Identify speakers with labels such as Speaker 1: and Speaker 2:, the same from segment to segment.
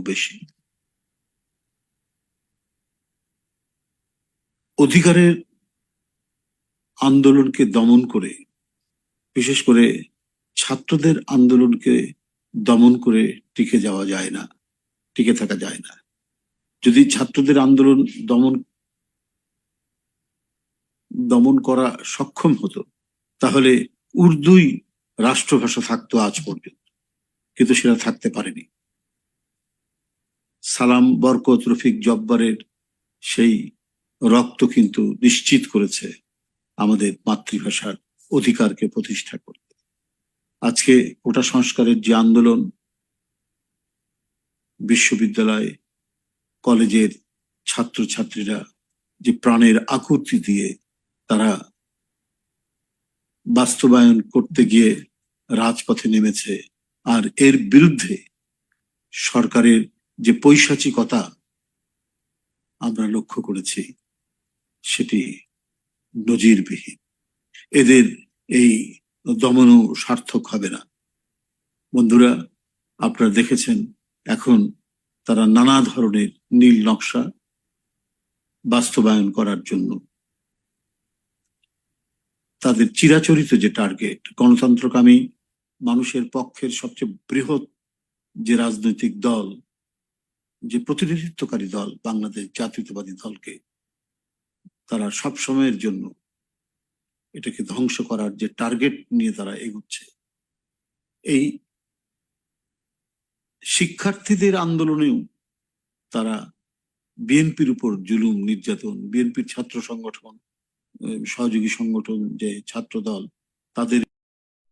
Speaker 1: বেশি। অধিকারের আন্দোলনকে দমন করে, বিশেষ করে ছাত্রদের আন্দোলনকে দমন করে টিকে যাওয়া যায় না, টিকে থাকা যায় না। যদি ছাত্রদের আন্দোলন দমন দমন করা সক্ষম হতো, তাহলে উর্দুই রাষ্ট্রভাষা থাকতো আজ পর্যন্ত, কিন্তু সেটা থাকতে পারেনি। সালাম, বরকত, রফিক জব্বারের সেই রক্ত কিন্তু নিশ্চিত করেছে আমাদের মাতৃভাষার অধিকারকে প্রতিষ্ঠা করতে। আজকে ওটা সংস্কারের যে আন্দোলন বিশ্ববিদ্যালয় কলেজের ছাত্রছাত্রীরা যে প্রাণের আকুতি দিয়ে তারা বাস্তবায়ন করতে গিয়ে রাজপথে নেমেছে, আর এর বিরুদ্ধে সরকারের যে পৈশাচিকতা আমরা লক্ষ্য করেছি, সেটি নজিরবিহীন। এদের এই দমনও সার্থক হবে না। বন্ধুরা, আপনারা দেখেছেন, এখন তারা নানা ধরনের নীল নকশা বাস্তবায়ন করার জন্য তাদের চিরাচরিত যে টার্গেট, গণতন্ত্রকামী মানুষের পক্ষের সবচেয়ে বৃহৎ যে রাজনৈতিক দল যে প্রতিনিধিত্বকারী দল বাংলাদেশ জাতীয়তাবাদী দলকে তারা সব সময়ের জন্য এটাকে ধ্বংস করার যে টার্গেট নিয়ে তারা এগুচ্ছে। এই শিক্ষার্থীদের আন্দোলনেও তারা বিএনপির উপর জুলুম, নির্যাতন, বিএনপির ছাত্র সংগঠন সহযোগী সংগঠন যে ছাত্র দল তাদের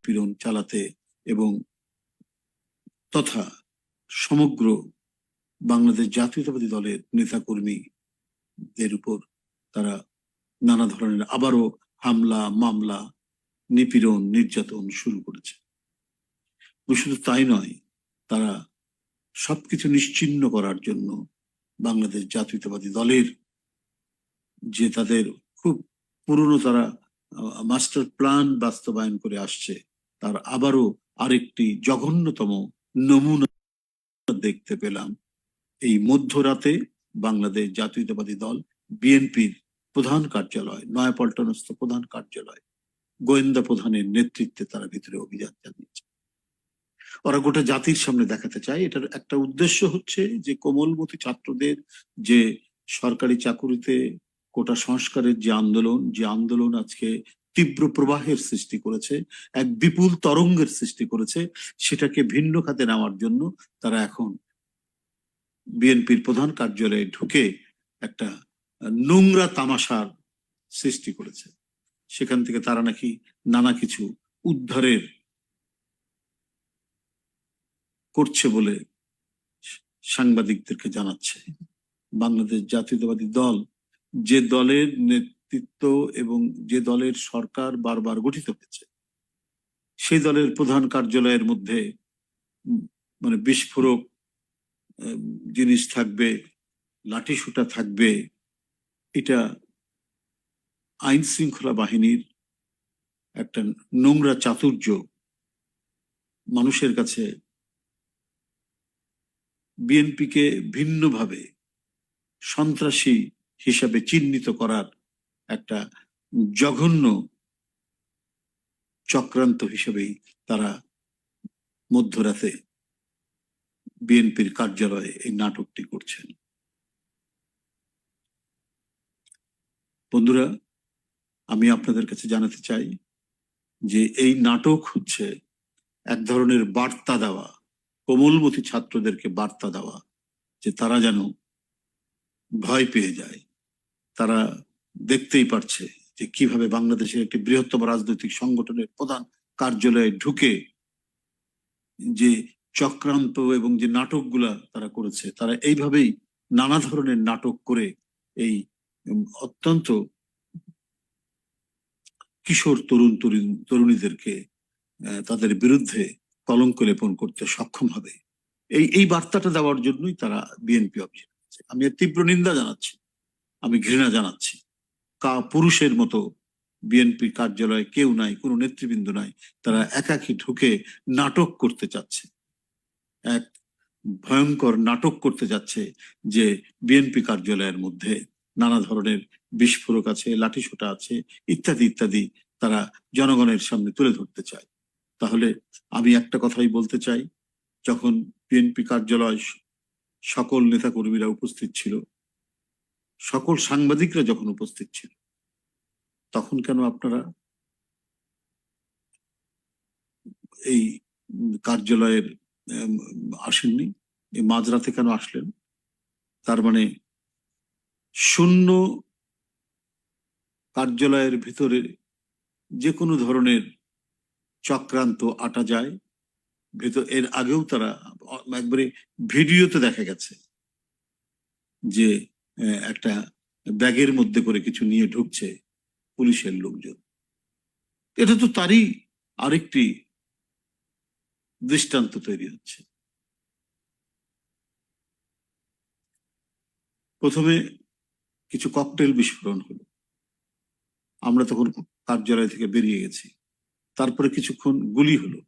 Speaker 1: পীড়ন চালাতে এবং তথা সমগ্র বাংলাদেশ জাতীয়তাবাদী দলের নেতাকর্মীদের উপর তারা নানা ধরনের আবারও হামলা, মামলা, নিপীড়ন, নির্যাতন শুরু করেছে। শুধু তাই নয়, তারা সবকিছু নিশ্চিন্ন করার জন্য বাংলাদেশ জাতীয়তাবাদী দলের যে তাদের খুব পুরনো তারা মাস্টার প্ল্যান বাস্তবায়ন করে আসছে, তার আবারও আরেকটি জঘন্যতম নমুনা দেখতে পেলাম। এই মধ্যরাতে বাংলাদেশ জাতীয়তাবাদী দল বিএনপির প্রধান কার্যালয়, নয়াপল্টনস্থ প্রধান কার্যালয়, গোয়েন্দা প্রধানের নেতৃত্বে তারা ভিতরে অভিযান চালিয়েছে। ওরা গোটা জাতির সামনে দেখাতে চায়। এটার একটা উদ্দেশ্য হচ্ছে যে কোমলমতি ছাত্রদের যে সরকারি চাকুরিতে কোটা সংস্কারের যে আন্দোলন যে আন্দোলন আজকে তীব্র প্রবাহের সৃষ্টি করেছে, এক বিপুল তরঙ্গের সৃষ্টি করেছে, সেটাকে ভিন্ন খাতে নেওয়ার জন্য তারা এখন বিএনপির প্রধান কার্যালয়ে ঢুকে একটা নোংরা তামাশার সৃষ্টি করেছে। সেখান থেকে তারা নাকি নানা কিছু উদ্ধারের করছে বলে সাংবাদিকদেরকে জানাচ্ছে। বাংলাদেশ জাতীয়তাবাদী দল যে দলের নেতৃত্ব এবং যে দলের সরকার বারবার গঠিত হয়েছে, সেই দলের প্রধান কার্যালয়ের মধ্যে মানে বিস্ফোরক জিনিস থাকবে, লাঠি সুটা থাকবে। এটা আইন শৃঙ্খলা বাহিনীর একটা নোংরা চাতুর্য মানুষের কাছে বিএনপিকে ভিন্নভাবে সন্ত্রাসী হিসাবে চিহ্নিত করার একটা জঘন্য চক্রান্ত হিসেবেই তারা মধ্যরাতে বিএনপির কার্যালয়ে এই নাটকটি করছেন। বন্ধুরা, আমি আপনাদের কাছে জানাতে চাই যে এই নাটক হচ্ছে এক ধরনের বার্তা দেওয়া, কোমলমতি ছাত্রদেরকে বার্তা দেওয়া, যে তারা যেন ভয় পেয়ে যায়। তারা দেখতেই পারছে যে কীভাবে বাংলাদেশের একটি বৃহত্তম রাজনৈতিক সংগঠনের প্রধান কার্যালয়ে ঢুকে যে চক্রান্ত এবং যে নাটকগুলা তারা করেছে, তারা এইভাবেই নানা ধরনের নাটক করে এই অত্যন্ত কিশোর তরুণ তরুণ, তরুণীদেরকে তাদের বিরুদ্ধে কলঙ্ক লেপন করতে সক্ষম হবে। এই এই বার্তাটা দেওয়ার জন্যই তারা বিএনপি করেছে। আমি তীব্র নিন্দা জানাচ্ছি, আমি ঘৃণা জানাচ্ছি। কা পুরুষের মতো বিএনপি কার্যালয়ে কেউ নাই, কোনো নেতৃবৃন্দ নাই, তারা একাকি ঢুকে নাটক করতে চাচ্ছে। এক ভয়ঙ্কর নাটক করতে যাচ্ছে যে বিএনপি কার্যালয়ের মধ্যে। নানা ধরনের বিস্ফোরক আছে, লাঠিসোঁটা আছে, ইত্যাদি ইত্যাদি তারা জনগণের সামনে তুলে ধরতে চায়। তাহলে আমি একটা কথাই বলতে চাই, যখন বিএনপি কার্যালয় সকল নেতাকর্মীরা উপস্থিত ছিল, সকল সাংবাদিকরা যখন উপস্থিত ছিল, তখন কেন আপনারা এই কার্যালয়ের আসেননি। এই মাঝরাতে কেন আসলেন? তার মানে শূন্য কার্যালয়ের ভিতরে যে কোনো ধরনের চক্রান্ত আটা যায়। ভেতর, এর আগেও তারা, একবারে ভিডিওতে দেখা গেছে যে একটা ব্যাগের মধ্যে করে কিছু নিয়ে ঢুকছে পুলিশের লোকজন। এটা তো তারই আরেকটি দৃষ্টান্ত তৈরি হচ্ছে। প্রথমে কিছু ককটেল বিস্ফোরণ হলো। আমরা তখন কার্যালয় থেকে বেরিয়ে গেছি। তারপরে কিছুক্ষণ গুলি হলো।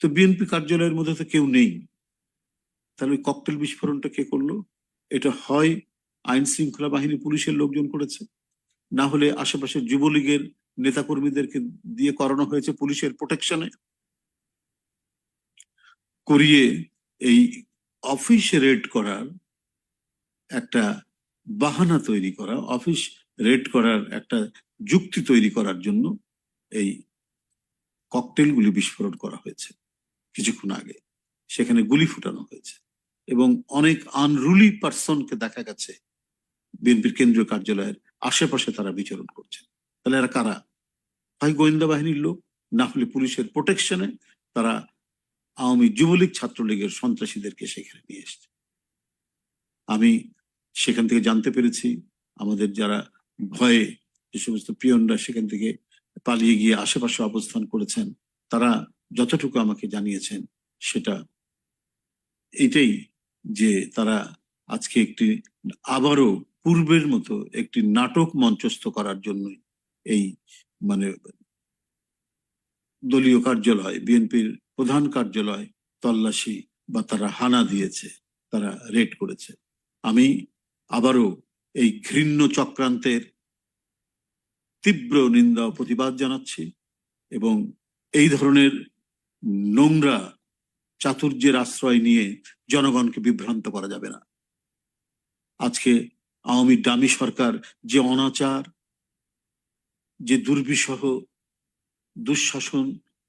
Speaker 1: তো বিএনপি কার্যালয়ের মধ্যে তো কেউ নেই। তাহলে ওই ককটেল বিস্ফোরণটা কে করল? এটা হয় আইন শৃঙ্খলা বাহিনী পুলিশের লোকজন করেছে। না হলে আশেপাশের যুবলীগের নেতাকর্মীদেরকে দিয়ে করানো হয়েছে পুলিশের প্রোটেকশনে করিয়ে এই অফিস রেড করার একটা বাহানা তৈরি করা, অফিস রেড করার একটা যুক্তি তৈরি করার জন্য এই ককটেলগুলি বিস্ফোরণ করা হয়েছে কিছুক্ষণ আগে। সেখানে গুলি ফুটানো হয়েছে এবং অনেক আনরুলি পার্সনকে দেখা গেছে। বিএনপির কেন্দ্রীয় কার্যালয়ের আশেপাশে তারা বিচরণ করছে। তাহলে এরা কারা? হয় গোয়েন্দা বাহিনীর লোক? না হলে পুলিশের প্রোটেকশনে তারা আওয়ামী যুবলীগ ছাত্রলীগের সন্ত্রাসীদেরকে সেখানে নিয়ে এসছে। আমি সেখান থেকে জানতে পেরেছি, আমাদের যারা ভয়ে যে সমস্ত পিয়নরা সেখান থেকে পালিয়ে গিয়ে আশেপাশে অবস্থান করেছেন, তারা যতটুকু আমাকে জানিয়েছেন সেটা এটাই যে তারা আজকে একটি আবারও পূর্বের মতো একটি নাটক মঞ্চস্থ করার জন্য এই মানে দলীয় কার্যালয়, বিএনপির প্রধান কার্যালয় তল্লাশি বা তারা হানা দিয়েছে, তারা রেড করেছে। আমি আবারও এই ঘৃণ্য চক্রান্তের তীব্র নিন্দা প্রতিবাদ জানাচ্ছি এবং এই ধরনের নোংরা চাতুর্যের আশ্রয় নিয়ে জনগণকে বিভ্রান্ত করা যাবে না। আজকে আওয়ামী ডামি সরকার যে অনাচার, যে দুর্বিষহ, দুঃশাসন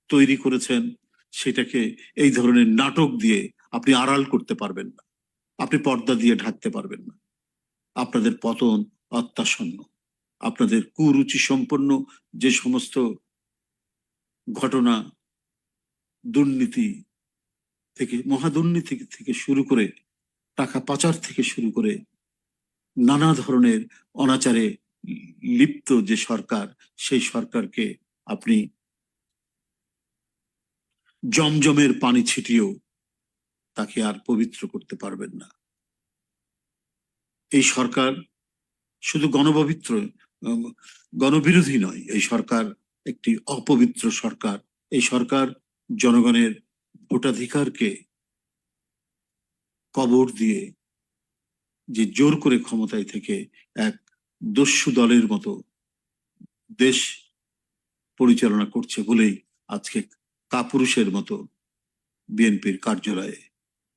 Speaker 1: তৈরি করেছেন সেটাকে এই ধরনের নাটক দিয়ে আপনি আড়াল করতে পারবেন না। আপনি পর্দা দিয়ে ঢাকতে পারবেন না। আপনাদের পতন অত্যাসন্ন আপনাদের কুরুচি সম্পন্ন যে সমস্ত ঘটনা দুর্নীতি থেকে, মহাদুর্নীতি থেকে শুরু করে, টাকা পাচার থেকে শুরু করে নানা ধরনের অনাচারে লিপ্ত যে সরকার, সেই সরকারকে আপনি জমজমের পানি ছিটিয়েও তাকে আর পবিত্র করতে পারবেন না। এই সরকার শুধু গণপবিত্র গণবিরোধী নয়, এই সরকার একটি অপবিত্র সরকার। এই সরকার জনগণের ভোটাধিকারকে কবর দিয়ে যে জোর করে ক্ষমতায় থেকে এক দস্যু দলের মতো দেশ পরিচালনা করছে বলেই আজকে কাপুরুষের মতো বিএনপির কার্যালয়ে।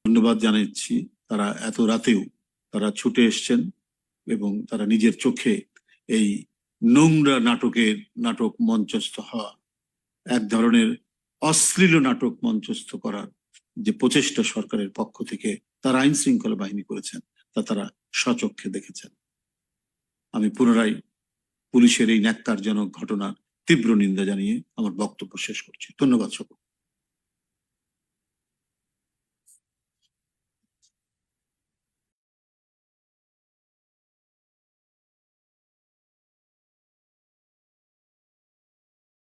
Speaker 1: ধন্যবাদ জানাচ্ছি। তারা এত রাতেও তারা ছুটে এসছেন এবং তারা নিজের চোখে এই নোংরা নাটকের নাটক মঞ্চস্থ হওয়া, এক ধরনের অশ্লীল নাটক মঞ্চস্থ করার যে প্রচেষ্টা সরকারের পক্ষ থেকে তারা আইন শৃঙ্খলা বাহিনী করেছেন, তা তারা সচক্ষে দেখেছেন। আমি পুনরায় পুলিশের এই ন্যাক্কারজনক ঘটনার তীব্র নিন্দা জানিয়ে আমার বক্তব্য শেষ করছি। ধন্যবাদ সকল